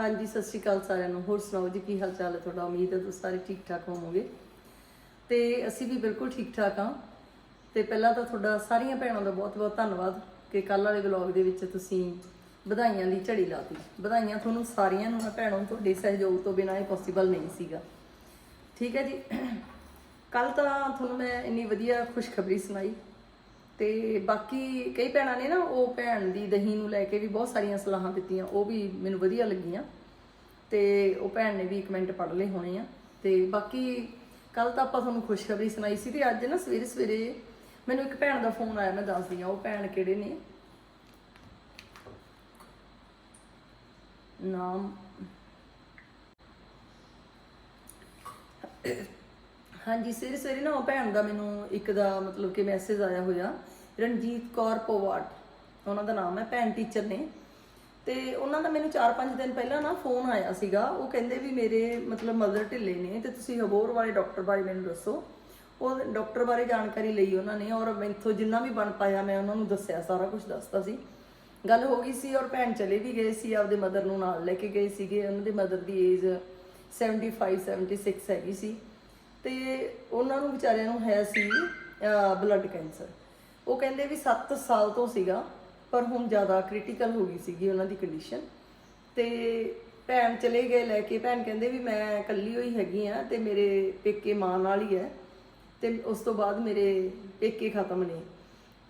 ਹਾਂਜੀ, ਸਤਿ ਸ਼੍ਰੀ ਅਕਾਲ ਸਾਰਿਆਂ ਨੂੰ। ਹੋਰ ਸੁਣਾਓ ਜੀ, ਕੀ ਹਾਲ ਚਾਲ ਹੈ ਤੁਹਾਡਾ? ਉਮੀਦ ਹੈ ਤੁਸੀਂ ਸਾਰੇ ਠੀਕ ਠਾਕ ਹੋਵੋਗੇ। ਤੇ ਅਸੀਂ ਵੀ ਬਿਲਕੁਲ ਠੀਕ ਠਾਕ ਹਾਂ। ਤੇ ਪਹਿਲਾਂ ਤਾਂ ਤੁਹਾਡਾ ਸਾਰੀਆਂ ਭੈਣਾਂ ਦਾ ਬਹੁਤ-ਬਹੁਤ ਧੰਨਵਾਦ ਕਿ ਕੱਲ ਵਾਲੇ ਵਲੌਗ ਦੇ ਵਿੱਚ ਤੁਸੀਂ ਵਧਾਈਆਂ ਦੀ ਝੜੀ ਲਾਤੀ। ਵਧਾਈਆਂ ਤੁਹਾਨੂੰ ਸਾਰੀਆਂ ਨੂੰ, ਮੈਂ ਭੈਣੋਂ ਤੁਹਾਡੇ ਸਹਿਯੋਗ ਤੋਂ ਬਿਨਾਂ ਇਹ ਪੋਸੀਬਲ ਨਹੀਂ ਸੀਗਾ। ਠੀਕ ਹੈ ਜੀ। ਕੱਲ ਤਾਂ ਤੁਹਾਨੂੰ ਮੈਂ ਇੰਨੀ ਵਧੀਆ ਖੁਸ਼ਖਬਰੀ ਸੁਣਾਈ। ਤੇ ਬਾਕੀ ਕਈ ਭੈਣਾਂ ਨੇ ਨਾ, ਉਹ ਭੈਣ ਦੀ ਦਹੀਂ ਨੂੰ ਲੈ ਕੇ ਵੀ ਬਹੁਤ ਸਾਰੀਆਂ ਸਲਾਹਾਂ ਦਿੱਤੀਆਂ, ਉਹ ਵੀ ਮੈਨੂੰ ਵਧੀਆ ਲੱਗੀਆਂ। ਤੇ ਉਹ ਭੈਣ ਨੇ ਵੀ ਕਮੈਂਟ ਪੜ੍ਹ ਲਏ ਹੋਣੇ ਆ। ਤੇ ਬਾਕੀ ਕੱਲ ਤਾਂ ਆਪਾਂ ਤੁਹਾਨੂੰ ਖੁਸ਼ਖਬਰੀ ਸੁਣਾਈ ਸੀ ਤੇ ਅੱਜ ਨਾ ਸਵੇਰੇ ਸਵੇਰੇ ਮੈਨੂੰ ਇੱਕ ਭੈਣ ਦਾ ਫੋਨ ਆਇਆ, ਮੈਂ ਦੱਸਦੀ ਆ ਉਹ ਭੈਣ ਕਿਹੜੇ ਨੇ? ਨਾਮ ਹਾਂਜੀ, ਸਵੇਰੇ ਸਵੇਰੇ ਨਾ ਉਹ ਭੈਣ ਦਾ ਮੈਨੂੰ ਇੱਕ ਦਾ ਮਤਲਬ ਕਿ ਮੈਸੇਜ ਆਇਆ ਹੋਇਆ। ਰਣਜੀਤ ਕੌਰ ਪਵਾਟ ਉਹਨਾਂ ਦਾ ਨਾਮ ਹੈ, ਭੈਣ ਟੀਚਰ ਨੇ। ਤੇ ਉਹਨਾਂ ਦਾ ਮੈਨੂੰ 4-5 ਦਿਨ ਪਹਿਲਾਂ ਨਾ ਫੋਨ ਆਇਆ ਸੀਗਾ। ਉਹ ਕਹਿੰਦੇ ਵੀ ਮੇਰੇ ਮਤਲਬ ਮਦਰ ਢਿੱਲੇ ਨੇ, ਤੇ ਤੁਸੀਂ ਹਬੋਰ ਵਾਲੇ ਡਾਕਟਰ ਬਾਰੇ ਮੈਨੂੰ ਦੱਸੋ। ਉਹ ਡਾਕਟਰ ਬਾਰੇ ਜਾਣਕਾਰੀ ਲਈ ਉਹਨਾਂ ਨੇ, ਔਰ ਮੈਥੋਂ ਜਿੰਨਾ ਵੀ ਬਣ ਪਾਇਆ ਮੈਂ ਉਹਨਾਂ ਨੂੰ ਦੱਸਿਆ, ਸਾਰਾ ਕੁਝ ਦੱਸਤਾ ਸੀ। ਗੱਲ ਹੋ ਗਈ ਸੀ, ਔਰ ਭੈਣ ਚਲੇ ਵੀ ਗਏ ਸੀ, ਆਪਦੇ ਮਦਰ ਨੂੰ ਨਾਲ ਲੈ ਕੇ ਗਏ ਸੀਗੇ। ਉਹਨਾਂ ਦੇ ਮਦਰ ਦੀ ਏਜ 75 76 ਹੈਗੀ ਸੀ। ਤੇ ਉਹਨਾਂ ਨੂੰ ਵਿਚਾਰਿਆਂ ਨੂੰ ਹੈ ਸੀ ਬਲੱਡ ਕੈਂਸਰ ਉਹ ਕਹਿੰਦੇ ਵੀ 7 ਸਾਲ ਤੋਂ ਸੀਗਾ, ਪਰ ਹੁਣ ਜ਼ਿਆਦਾ ਕ੍ਰਿਟੀਕਲ ਹੋ ਗਈ ਸੀਗੀ ਉਹਨਾਂ ਦੀ ਕੰਡੀਸ਼ਨ ਤੇ ਭੈਣ ਚਲੇ ਗਏ ਲੈ ਕੇ, ਭੈਣ ਕਹਿੰਦੇ ਵੀ ਮੈਂ ਇਕੱਲੀ ਹੋਈ ਹੈਗੀ ਆ ਤੇ ਮੇਰੇ ਪੇਕੇ ਮਾਂ ਨਾਲ ਹੀ ਹੈ। ਤੇ ਉਸ ਤੋਂ ਬਾਅਦ ਮੇਰੇ ਪੇਕੇ ਖਤਮ ਨੇ।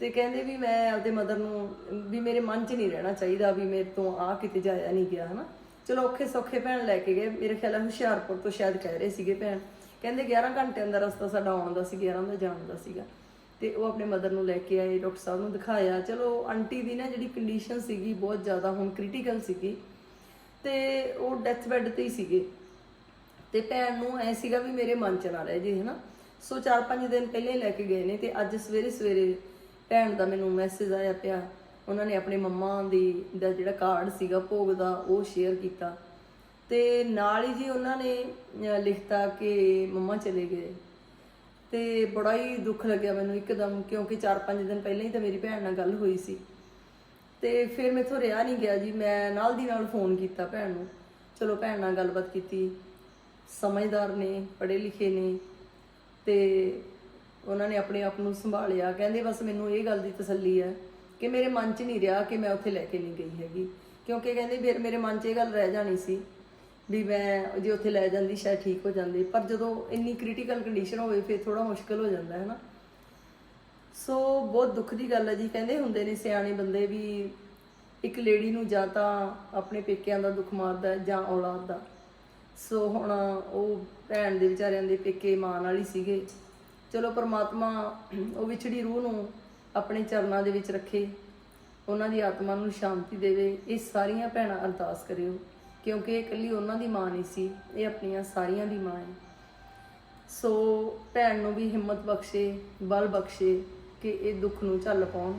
ਤੇ ਕਹਿੰਦੇ ਵੀ ਮੈਂ ਆਪਦੇ ਮਦਰ ਨੂੰ, ਵੀ ਮੇਰੇ ਮਨ 'ਚ ਨਹੀਂ ਰਹਿਣਾ ਚਾਹੀਦਾ ਵੀ ਮੇਰੇ ਤੋਂ ਆ ਕਿਤੇ ਜਾਇਆ ਨਹੀਂ ਗਿਆ, ਹਨਾ। ਚਲੋ ਔਖੇ ਸੌਖੇ ਭੈਣ ਲੈ ਕੇ ਗਏ। ਮੇਰੇ ਖਿਆਲ ਹੈ ਹੁਸ਼ਿਆਰਪੁਰ ਤੋਂ ਸ਼ਾਇਦ ਕਹਿ ਰਹੇ ਸੀਗੇ ਭੈਣ। ਕਹਿੰਦੇ 11 ਘੰਟਿਆਂ ਦਾ ਰਸਤਾ ਸਾਡਾ ਆਉਣ ਦਾ ਸੀ 11 ਦਾ ਜਾਣ ਦਾ ਸੀਗਾ। ਤੇ ਉਹ ਆਪਣੇ ਮਦਰ ਨੂੰ ਲੈ ਕੇ ਆਏ, ਡਾਕਟਰ ਸਾਹਿਬ ਨੂੰ ਦਿਖਾਇਆ। ਚਲੋ, ਆਂਟੀ ਦੀ ਨਾ ਜਿਹੜੀ ਕੰਡੀਸ਼ਨ ਸੀਗੀ, ਬਹੁਤ ਜ਼ਿਆਦਾ ਹੁਣ ਕ੍ਰਿਟੀਕਲ ਸੀਗੀ ਤੇ ਉਹ ਡੈਥ ਬੈੱਡ ਤੇ ਹੀ ਸੀਗੇ। ਤੇ ਭੈਣ ਨੂੰ ਐ ਸੀਗਾ ਵੀ ਮੇਰੇ ਮਨ ਚ ਨਾ ਰਹਿ ਜੇ, ਹਨਾ? ਸੋ 4-5 ਦਿਨ ਪਹਿਲੇ ਲੈ ਕੇ ਗਏ ਨੇ ਤੇ ਅੱਜ ਸਵੇਰੇ ਸਵੇਰੇ ਭੈਣ ਦਾ ਮੈਨੂੰ ਮੈਸੇਜ ਆਇਆ ਪਿਆ। ਉਹਨਾਂ ਨੇ ਆਪਣੇ ਮੰਮਾ ਦੀ ਦਾ ਜਿਹੜਾ ਕਾਰਡ ਸੀਗਾ, ਭੋਗ ਦਾ, ਉਹ ਸ਼ੇਅਰ ਕੀਤਾ। ਤੇ ਨਾਲ ਹੀ ਜੀ ਉਹਨਾਂ ਨੇ ਲਿਖਤਾ ਕਿ ਮੰਮਾ ਚਲੇ ਗਏ। ਤੇ ਬੜਾ ਹੀ ਦੁੱਖ ਲੱਗਿਆ ਮੈਨੂੰ ਇੱਕਦਮ, ਕਿਉਂਕਿ 4-5 ਦਿਨ ਪਹਿਲਾਂ ਹੀ ਤਾਂ ਮੇਰੀ ਭੈਣ ਨਾਲ ਗੱਲ ਹੋਈ ਸੀ। ਤੇ ਫਿਰ ਮੈਥੋਂ ਰਿਹਾ ਨਹੀਂ ਗਿਆ ਜੀ, ਮੈਂ ਨਾਲ ਦੀ ਨਾਲ ਫੋਨ ਕੀਤਾ ਭੈਣ ਨੂੰ। ਚਲੋ ਭੈਣ ਨਾਲ ਗੱਲਬਾਤ ਕੀਤੀ। ਸਮਝਦਾਰ ਨੇ, ਪੜ੍ਹੇ ਲਿਖੇ ਨੇ। ਤੇ ਉਹਨਾਂ ਨੇ ਆਪਣੇ ਆਪ ਨੂੰ ਸੰਭਾਲਿਆ। ਕਹਿੰਦੇ ਬਸ ਮੈਨੂੰ ਇਹ ਗੱਲ ਦੀ ਤਸੱਲੀ ਹੈ ਕਿ ਮੇਰੇ ਮਨ 'ਚ ਨਹੀਂ ਰਿਹਾ ਕਿ ਮੈਂ ਉੱਥੇ ਲੈ ਕੇ ਨਹੀਂ ਗਈ ਹੈਗੀ। ਕਿਉਂਕਿ ਕਹਿੰਦੇ ਫਿਰ ਮੇਰੇ ਮਨ 'ਚ ਇਹ ਗੱਲ ਰਹਿ ਜਾਣੀ ਸੀ ਵੀ ਮੈਂ ਜੇ ਉੱਥੇ ਲੈ ਜਾਂਦੀ, ਸ਼ਾਇਦ ਠੀਕ ਹੋ ਜਾਂਦੀ। ਪਰ ਜਦੋਂ ਇੰਨੀ ਕ੍ਰਿਟੀਕਲ ਕੰਡੀਸ਼ਨ ਹੋਵੇ, ਫਿਰ ਥੋੜਾ ਮੁਸ਼ਕਲ ਹੋ ਜਾਂਦਾ ਹੈ ਨਾ। ਸੋ ਬਹੁਤ ਦੁੱਖ ਦੀ ਗੱਲ ਹੈ ਜੀ। ਕਹਿੰਦੇ ਹੁੰਦੇ ਨੇ ਸਿਆਣੇ ਬੰਦੇ ਵੀ ਇੱਕ ਲੇਡੀ ਨੂੰ ਜਾਂ ਤਾਂ ਆਪਣੇ ਪੇਕਿਆਂ ਦਾ ਦੁੱਖ ਮਾਰਦਾ ਜਾਂ ਔਲਾਦ ਦਾ। ਸੋ ਹੁਣ ਉਹ ਭੈਣ ਦੇ ਵਿਚਾਰਿਆਂ ਦੇ ਪੇਕੇ ਮਾਂ ਨਾਲ ਹੀ ਸੀਗੇ। ਚਲੋ, ਪਰਮਾਤਮਾ ਉਹ ਵਿਛੜੀ ਰੂਹ ਨੂੰ ਆਪਣੇ ਚਰਨਾਂ ਦੇ ਵਿੱਚ ਰੱਖੇ। ਉਹਨਾਂ ਦੀ ਆਤਮਾ ਨੂੰ ਸ਼ਾਂਤੀ ਦੇਵੇ। ਇਹ ਸਾਰੀਆਂ ਭੈਣਾਂ ਅਰਦਾਸ ਕਰਿਓ। ਕਿਉਂਕਿ ਇਹ ਇਕੱਲੀ ਉਹਨਾਂ ਦੀ ਮਾਂ ਨਹੀਂ ਸੀ, ਇਹ ਆਪਣੀਆਂ ਸਾਰੀਆਂ ਦੀ ਮਾਂ ਹੈ। ਸੋ ਭੈਣ ਨੂੰ ਵੀ ਹਿੰਮਤ ਬਖਸ਼ੇ, ਬਲ ਬਖਸ਼ੇ ਕਿ ਇਹ ਦੁੱਖ ਨੂੰ ਝੱਲ ਪਾਉਣ,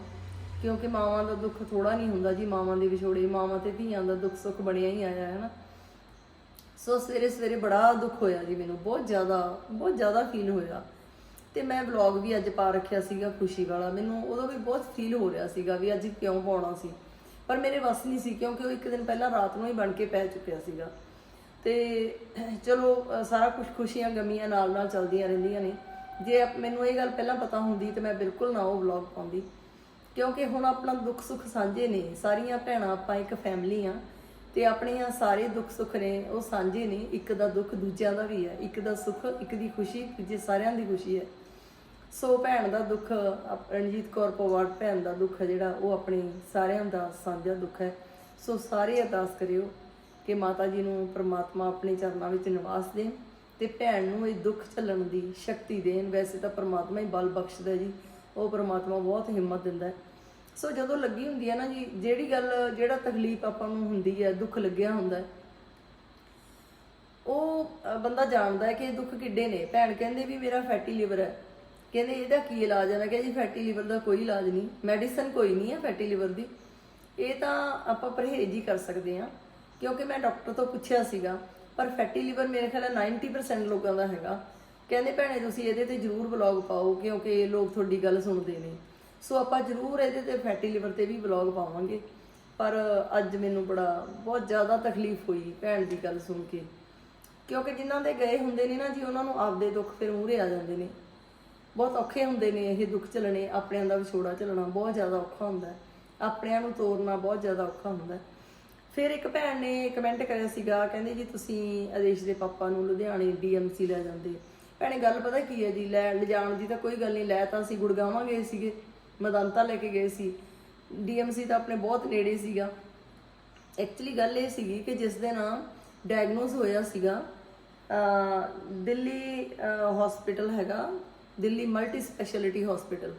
ਕਿਉਂਕਿ ਮਾਵਾਂ ਦਾ ਦੁੱਖ ਥੋੜਾ ਨਹੀਂ ਹੁੰਦਾ ਜੀ ਮਾਵਾਂ ਦੇ ਵਿਛੋੜੇ, ਮਾਵਾਂ ਤੇ ਧੀਆਂ ਦਾ ਦੁੱਖ ਸੁੱਖ ਬਣਿਆ ਹੀ ਆਇਆ ਹੈ ਨਾ। ਸੋ ਸਵੇਰੇ ਸਵੇਰੇ ਬੜਾ ਦੁੱਖ ਹੋਇਆ ਜੀ ਮੈਨੂੰ, ਬਹੁਤ ਜ਼ਿਆਦਾ ਬਹੁਤ ਜ਼ਿਆਦਾ ਫੀਲ ਹੋਇਆ। ਤੇ ਮੈਂ ਵਲੌਗ ਵੀ ਅੱਜ ਪਾ ਰੱਖਿਆ ਸੀਗਾ ਖੁਸ਼ੀ ਵਾਲਾ, ਮੈਨੂੰ ਉਦੋਂ ਵੀ ਬਹੁਤ ਫੀਲ ਹੋ ਰਿਹਾ ਸੀਗਾ ਵੀ ਅੱਜ ਕਿਉਂ ਪਾਉਣਾ ਸੀ। ਪਰ ਮੇਰੇ ਵੱਸ ਨਹੀਂ ਸੀ ਕਿਉਂਕਿ ਉਹ ਇੱਕ ਦਿਨ ਪਹਿਲਾਂ ਰਾਤ ਨੂੰ ਹੀ ਬਣ ਕੇ ਪੈ ਚੁੱਕਿਆ ਸੀਗਾ। ਤੇ ਚਲੋ ਸਾਰਾ ਕੁਝ ਖੁਸ਼ੀਆਂ ਗਮੀਆਂ ਨਾਲ ਨਾਲ ਚੱਲਦੀਆਂ ਰਹਿੰਦੀਆਂ ਨੇ। ਜੇ ਮੈਨੂੰ ਇਹ ਗੱਲ ਪਹਿਲਾਂ ਪਤਾ ਹੁੰਦੀ ਤੇ ਮੈਂ ਬਿਲਕੁਲ ਨਾ ਉਹ ਵਲੌਗ ਪਾਉਂਦੀ। ਕਿਉਂਕਿ ਹੁਣ ਆਪਣਾ ਦੁੱਖ ਸੁੱਖ ਸਾਂਝੇ ਨੇ। ਸਾਰੀਆਂ ਭੈਣਾਂ ਆਪਾਂ ਇੱਕ ਫੈਮਿਲੀ ਆ ਤੇ ਆਪਣੀਆਂ ਸਾਰੇ ਦੁੱਖ ਸੁੱਖ ਨੇ, ਉਹ ਸਾਂਝੇ ਨੇ। ਇੱਕ ਦਾ ਦੁੱਖ ਦੂਜਿਆਂ ਦਾ ਵੀ ਹੈ, ਇੱਕ ਦਾ ਸੁੱਖ, ਇੱਕ ਦੀ ਖੁਸ਼ੀ, ਦੂਜੇ ਸਾਰਿਆਂ ਦੀ ਖੁਸ਼ੀ ਹੈ। ਸੋ ਭੈਣ ਦਾ ਦੁੱਖ ਰਣਜੀਤ ਕੌਰ ਪਵਾਰ ਭੈਣ ਦਾ ਦੁੱਖ ਹੈ ਜਿਹੜਾ, ਉਹ ਆਪਣੇ ਸਾਰਿਆਂ ਦਾ ਸਾਂਝਾ ਦੁੱਖ ਹੈ। ਸੋ ਸਾਰੇ ਅਰਦਾਸ ਕਰਿਓ ਕਿ ਮਾਤਾ ਜੀ ਨੂੰ ਪ੍ਰਮਾਤਮਾ ਆਪਣੇ ਚਰਨਾਂ ਵਿੱਚ ਨਿਵਾਸ ਦੇਣ ਤੇ ਭੈਣ ਨੂੰ ਇਹ ਦੁੱਖ ਝੱਲਣ ਦੀ ਸ਼ਕਤੀ ਦੇਣ। ਵੈਸੇ ਤਾਂ ਪ੍ਰਮਾਤਮਾ ਹੀ ਬਲ ਬਖਸ਼ਦਾ ਜੀ, ਉਹ ਪ੍ਰਮਾਤਮਾ ਬਹੁਤ ਹਿੰਮਤ ਦਿੰਦਾ ਸੋ ਜਦੋਂ ਲੱਗੀ ਹੁੰਦੀ ਹੈ ਨਾ ਜੀ, ਜਿਹੜੀ ਗੱਲ, ਜਿਹੜਾ ਤਕਲੀਫ ਆਪਾਂ ਨੂੰ ਹੁੰਦੀ ਹੈ, ਦੁੱਖ ਲੱਗਿਆ ਹੁੰਦਾ ਉਹ ਬੰਦਾ ਜਾਣਦਾ ਹੈ ਕਿ ਇਹ ਦੁੱਖ ਕਿੱਡੇ ਨੇ। ਭੈਣ ਕਹਿੰਦੇ ਵੀ ਮੇਰਾ ਫੈਟੀ ਲਿਵਰ ਹੈ। ਕਹਿੰਦੇ ਇਹਦਾ ਕੀ ਇਲਾਜ ਹੈ ਮੈਂ ਕਿਹਾ ਜੀ ਫੈਟੀ ਲੀਵਰ ਦਾ ਕੋਈ ਇਲਾਜ ਨਹੀਂ। ਮੈਡੀਸਨ ਕੋਈ ਨਹੀਂ ਹੈ ਫੈਟੀ ਲੀਵਰ ਦੀ। ਇਹ ਤਾਂ ਆਪਾਂ ਪਰਹੇਜ਼ ਹੀ ਕਰ ਸਕਦੇ ਹਾਂ। ਕਿਉਂਕਿ ਮੈਂ ਡਾਕਟਰ ਤੋਂ ਪੁੱਛਿਆ ਸੀਗਾ, ਪਰ ਫੈਟੀ ਲੀਵਰ ਮੇਰੇ ਖਿਆਲ ਹੈ 90% ਲੋਕਾਂ ਦਾ ਹੈਗਾ। ਕਹਿੰਦੇ ਭੈਣੇ ਤੁਸੀਂ ਇਹਦੇ ਤੇ ਜ਼ਰੂਰ ਵਲੌਗ ਪਾਓ, ਕਿਉਂਕਿ ਲੋਕ ਤੁਹਾਡੀ ਗੱਲ ਸੁਣਦੇ ਨੇ। ਸੋ ਆਪਾਂ ਜ਼ਰੂਰ ਇਹਦੇ ਤੇ ਫੈਟੀ ਲੀਵਰ ਤੇ ਵੀ ਵਲੌਗ ਪਾਵਾਂਗੇ। ਪਰ ਅੱਜ ਮੈਨੂੰ ਬੜਾ, ਬਹੁਤ ਜ਼ਿਆਦਾ ਤਕਲੀਫ ਹੋਈ ਭੈਣ ਦੀ ਗੱਲ ਸੁਣ ਕੇ। ਕਿਉਂਕਿ ਜਿਨ੍ਹਾਂ ਦੇ ਗਏ ਹੁੰਦੇ ਨੇ ਨਾ ਜੀ, ਉਹਨਾਂ ਨੂੰ ਆਪਦੇ ਦੁੱਖ ਫਿਰ ਮੂਹਰੇ ਆ ਜਾਂਦੇ ਨੇ। ਬਹੁਤ ਔਖੇ ਹੁੰਦੇ ਨੇ ਇਹ ਦੁੱਖ ਝੱਲਣੇ, ਆਪਣਿਆਂ ਦਾ ਵਿਛੋੜਾ ਝੱਲਣਾ, ਬਹੁਤ ਜ਼ਿਆਦਾ ਔਖਾ ਹੁੰਦਾ ਆਪਣਿਆਂ ਨੂੰ ਤੋਰਨਾ ਬਹੁਤ ਜ਼ਿਆਦਾ ਔਖਾ ਹੁੰਦਾ ਫਿਰ ਇੱਕ ਭੈਣ ਨੇ ਕਮੈਂਟ ਕਰਿਆ ਸੀਗਾ, ਕਹਿੰਦੇ ਜੀ ਤੁਸੀਂ ਆਦੇਸ਼ ਦੇ ਪਾਪਾ ਨੂੰ ਲੁਧਿਆਣੇ ਡੀਐਮਸੀ ਲੈ ਜਾਂਦੇ। ਭੈਣੇ, ਗੱਲ ਪਤਾ ਕੀ ਹੈ ਜੀ, ਲੈ, ਲਿਜਾਣ ਦੀ ਤਾਂ ਕੋਈ ਗੱਲ ਨਹੀਂ, ਲੈ ਤਾਂ ਅਸੀਂ ਗੁੜਗਾਵਾਂ ਗਏ ਸੀਗੇ, ਮਦੰਤਾ ਲੈ ਕੇ ਗਏ ਸੀ। ਡੀਐਮਸੀ ਤਾਂ ਆਪਣੇ ਬਹੁਤ ਨੇੜੇ ਸੀਗਾ। ਐਕਚੁਅਲੀ ਗੱਲ ਇਹ ਸੀਗੀ ਕਿ ਜਿਸ ਦੇ ਨਾਮ ਡਾਇਗਨੋਸ ਹੋਇਆ ਸੀਗਾ ਦਿੱਲੀ ਹਸਪੀਟਲ ਹੈਗਾ ਦਿੱਲੀ ਮਲਟੀ ਸਪੈਸ਼ਲਿਟੀ ਹਸਪੀਟਲ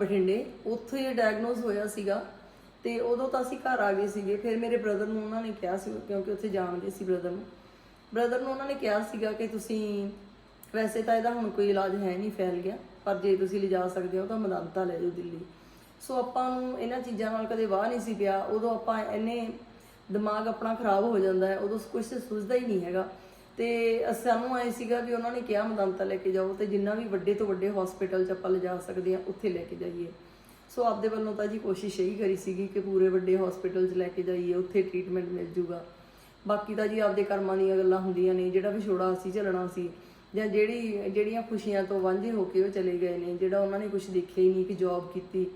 ਬਠਿੰਡੇ। ਉੱਥੇ ਹੀ ਡਾਇਗਨੋਸ ਹੋਇਆ ਸੀਗਾ ਤੇ ਉਦੋਂ ਤਾਂ ਅਸੀਂ ਘਰ ਆ ਗਏ ਸੀਗੇ। ਫਿਰ ਮੇਰੇ ਬ੍ਰਦਰ ਨੂੰ ਉਹਨਾਂ ਨੇ ਕਿਹਾ ਸੀ, ਕਿਉਂਕਿ ਉੱਥੇ ਜਾਣਦੇ ਸੀ ਬ੍ਰਦਰ ਨੂੰ। ਬ੍ਰਦਰ ਨੂੰ ਉਹਨਾਂ ਨੇ ਕਿਹਾ ਸੀਗਾ ਕਿ ਤੁਸੀਂ, ਵੈਸੇ ਤਾਂ ਇਹਦਾ ਹੁਣ ਕੋਈ ਇਲਾਜ ਹੈ ਨਹੀਂ, ਫੈਲ ਗਿਆ। ਪਰ ਜੇ ਤੁਸੀਂ ਲਿਜਾ ਸਕਦੇ ਹੋ ਤਾਂ ਮਦੰਤਾ ਲੈ ਜਾਓ ਦਿੱਲੀ। ਸੋ ਆਪਾਂ ਨੂੰ ਇਹਨਾਂ ਚੀਜ਼ਾਂ ਨਾਲ ਕਦੇ ਵਾਹ ਨਹੀਂ ਸੀ ਪਿਆ। ਉਦੋਂ ਆਪਾਂ ਇੰਨੇ ਦਿਮਾਗ ਆਪਣਾ ਖਰਾਬ ਹੋ ਜਾਂਦਾ ਹੈ। ਉਦੋਂ ਕੁਝ ਸੁਝਦਾ ਹੀ ਨਹੀਂ ਹੈਗਾ। ਤੇ ਸਾਨੂੰ ਆਏ ਸੀਗਾ ਵੀ ਉਹਨਾਂ ਨੇ ਕਿਹਾ ਮਦੰਤਾ ਲੈ ਕੇ ਜਾਓ ਤੇ ਜਿੰਨਾ ਵੀ ਵੱਡੇ ਤੋਂ ਵੱਡੇ ਹਸਪੀਟਲ ਚ ਆਪਾਂ ਲਿਜਾ ਸਕਦੇ ਆ ਉੱਥੇ ਲੈ ਕੇ ਜਾਈਏ। ਸੋ ਆਪਦੇ ਵੱਲੋਂ ਤਾਂ ਜੀ ਕੋਸ਼ਿਸ਼ ਇਹੀ ਕਰੀ ਸੀਗੀ ਕਿ ਪੂਰੇ ਵੱਡੇ ਹਸਪੀਟਲ 'ਚ ਲੈ ਕੇ ਜਾਈਏ, ਉੱਥੇ ਟ੍ਰੀਟਮੈਂਟ ਮਿਲ ਜੂਗਾ। ਬਾਕੀ ਤਾਂ ਜੀ ਆਪਦੇ ਕਰਮਾਂ ਦੀਆਂ ਗੱਲਾਂ ਹੁੰਦੀਆਂ ਨੇ, ਜਿਹੜਾ ਵਿਛੋੜਾ ਅਸੀਂ ਝੱਲਣਾ ਸੀ ਜਾਂ ਜਿਹੜੀ, ਜਿਹੜੀਆਂ ਖੁਸ਼ੀਆਂ ਤੋਂ ਵਾਂਝੇ ਹੋ ਕੇ ਉਹ ਚਲੇ ਗਏ ਨੇ, ਜਿਹੜਾ ਉਹਨਾਂ ਨੇ ਕੁਝ ਦੇਖਿਆ ਹੀ ਨਹੀਂ ਕਿ ਜੌਬ ਕੀਤੀ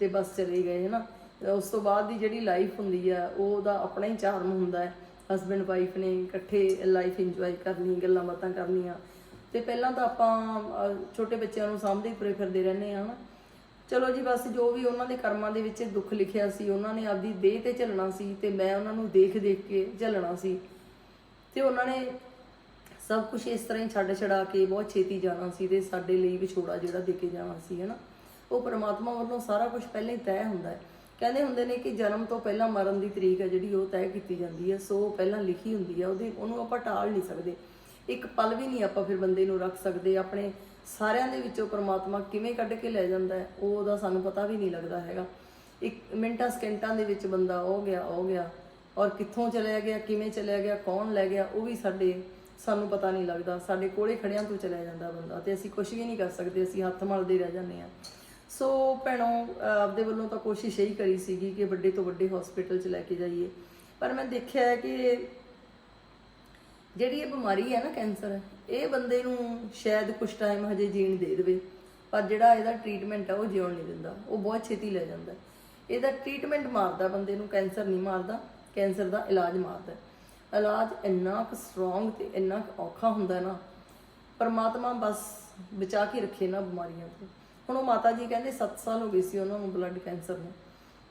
ਤੇ ਬਸ ਚਲੇ ਗਏ, ਹਨਾ। ਉਸ ਤੋਂ ਬਾਅਦ ਦੀ ਜਿਹੜੀ ਲਾਈਫ ਹੁੰਦੀ ਆ ਉਹ ਉਹਦਾ ਆਪਣਾ ਹੀ ਚਾਰਮ ਹੁੰਦਾ ਹੈ। ਹਸਬੰਡ ਵਾਈਫ ਨੇ ਇਕੱਠੇ ਲਾਈਫ ਇੰਜੋਏ ਕਰਨੀ, ਗੱਲਾਂ ਬਾਤਾਂ ਕਰਨੀਆਂ। ਤੇ ਪਹਿਲਾਂ ਤਾਂ ਆਪਾਂ ਛੋਟੇ ਬੱਚਿਆਂ ਨੂੰ ਸਾਂਭਦੇ ਤੁਰੇ ਫਿਰਦੇ ਰਹਿੰਦੇ ਆ ਹਨਾ। ਚਲੋ ਜੀ, ਬਸ ਜੋ ਵੀ ਉਹਨਾਂ ਦੇ ਕਰਮਾਂ ਦੇ ਵਿੱਚ ਦੁੱਖ ਲਿਖਿਆ ਸੀ, ਉਹਨਾਂ ਨੇ ਆਪਦੀ ਦੇਹ ਤੇ ਝੱਲਣਾ ਸੀ ਤੇ ਮੈਂ ਉਹਨਾਂ ਨੂੰ ਦੇਖ ਦੇਖ ਕੇ ਝੱਲਣਾ ਸੀ। ਤੇ ਉਹਨਾਂ ਨੇ ਸਭ ਕੁਝ ਇਸ ਤਰ੍ਹਾਂ ਹੀ ਛੱਡ ਛੜਾ ਕੇ ਬਹੁਤ ਛੇਤੀ ਜਾਣਾ ਸੀ ਤੇ ਸਾਡੇ ਲਈ ਵਿਛੋੜਾ ਜਿਹੜਾ ਦੇ ਕੇ ਜਾਣਾ ਸੀ, ਹਨਾ। ਉਹ ਪ੍ਰਮਾਤਮਾ ਵੱਲੋਂ ਸਾਰਾ ਕੁਝ ਪਹਿਲਾਂ ਹੀ ਤੈਅ ਹੁੰਦਾ ਹੈ। ਕਹਿੰਦੇ ਹੁੰਦੇ ਨੇ ਕਿ ਜਨਮ ਤੋਂ ਪਹਿਲਾਂ ਮਰਨ ਦੀ ਤਰੀਕ ਹੈ ਜਿਹੜੀ ਉਹ ਤੈਅ ਕੀਤੀ ਜਾਂਦੀ ਹੈ, ਸੋ ਉਹ ਪਹਿਲਾਂ ਲਿਖੀ ਹੁੰਦੀ ਹੈ, ਉਹਦੇ ਉਹਨੂੰ ਆਪਾਂ ਟਾਲ ਨਹੀਂ ਸਕਦੇ। ਇੱਕ ਪਲ ਵੀ ਨਹੀਂ ਆਪਾਂ ਫਿਰ ਬੰਦੇ ਨੂੰ ਰੱਖ ਸਕਦੇ, ਆਪਣੇ ਸਾਰਿਆਂ ਦੇ ਵਿੱਚੋਂ ਪਰਮਾਤਮਾ ਕਿਵੇਂ ਕੱਢ ਕੇ ਲੈ ਜਾਂਦਾ ਹੈ, ਉਹ ਉਹਦਾ ਸਾਨੂੰ ਪਤਾ ਵੀ ਨਹੀਂ ਲੱਗਦਾ ਹੈਗਾ। ਇੱਕ ਮਿੰਟਾਂ ਸਕਿੰਟਾਂ ਦੇ ਵਿੱਚ ਬੰਦਾ ਉਹ ਗਿਆ ਉਹ ਗਿਆ, ਔਰ ਕਿੱਥੋਂ ਚਲਿਆ ਗਿਆ, ਕਿਵੇਂ ਚਲਿਆ ਗਿਆ, ਕੌਣ ਲੈ ਗਿਆ, ਉਹ ਵੀ ਸਾਡੇ ਸਾਨੂੰ ਪਤਾ ਨਹੀਂ ਲੱਗਦਾ। ਸਾਡੇ ਕੋਲੇ ਖੜਿਆਂ ਤੋਂ ਚਲਿਆ ਜਾਂਦਾ ਬੰਦਾ ਤੇ ਅਸੀਂ ਕੁਝ ਵੀ ਨਹੀਂ ਕਰ ਸਕਦੇ, ਅਸੀਂ ਹੱਥ ਮਲਦੇ ਰਹਿ ਜਾਂਦੇ ਆ ਸੋ ਭੈਣੋ, ਆਪਦੇ ਵੱਲੋਂ ਤਾਂ ਕੋਸ਼ਿਸ਼ ਇਹੀ ਕਰੀ ਸੀਗੀ ਕਿ ਵੱਡੇ ਤੋਂ ਵੱਡੇ ਹਸਪੀਟਲ 'ਚ ਲੈ ਕੇ ਜਾਈਏ। ਪਰ ਮੈਂ ਦੇਖਿਆ ਹੈ ਕਿ ਜਿਹੜੀ ਇਹ ਬਿਮਾਰੀ ਹੈ ਨਾ ਕੈਂਸਰ, ਇਹ ਬੰਦੇ ਨੂੰ ਸ਼ਾਇਦ ਕੁਝ ਟਾਈਮ ਹਜੇ ਜੀਣ ਦੇ ਦੇਵੇ। ਪਰ ਜਿਹੜਾ ਇਹਦਾ ਟ੍ਰੀਟਮੈਂਟ ਆ, ਉਹ ਜਿਉਣ ਨਹੀਂ ਦਿੰਦਾ। ਉਹ ਬਹੁਤ ਛੇਤੀ ਲੈ ਜਾਂਦਾ। ਇਹਦਾ ਟ੍ਰੀਟਮੈਂਟ ਮਾਰਦਾ ਬੰਦੇ ਨੂੰ, ਕੈਂਸਰ ਨਹੀਂ ਮਾਰਦਾ। ਕੈਂਸਰ ਦਾ ਇਲਾਜ ਮਾਰਦਾ ਇਲਾਜ ਇੰਨਾ ਕੁ ਸਟਰੋਂਗ ਤੇ ਇੰਨਾ ਕੁ ਔਖਾ ਹੁੰਦਾ ਨਾ, ਪਰਮਾਤਮਾ ਬਸ ਬਚਾ ਕੇ ਰੱਖੇ ਨਾ ਬਿਮਾਰੀਆਂ ਤੋਂ। ਹੁਣ ਉਹ ਮਾਤਾ ਜੀ ਕਹਿੰਦੇ 7 ਸਾਲ ਹੋ ਗਏ ਸੀ ਉਹਨਾਂ ਨੂੰ ਬਲੱਡ ਕੈਂਸਰ ਨੂੰ।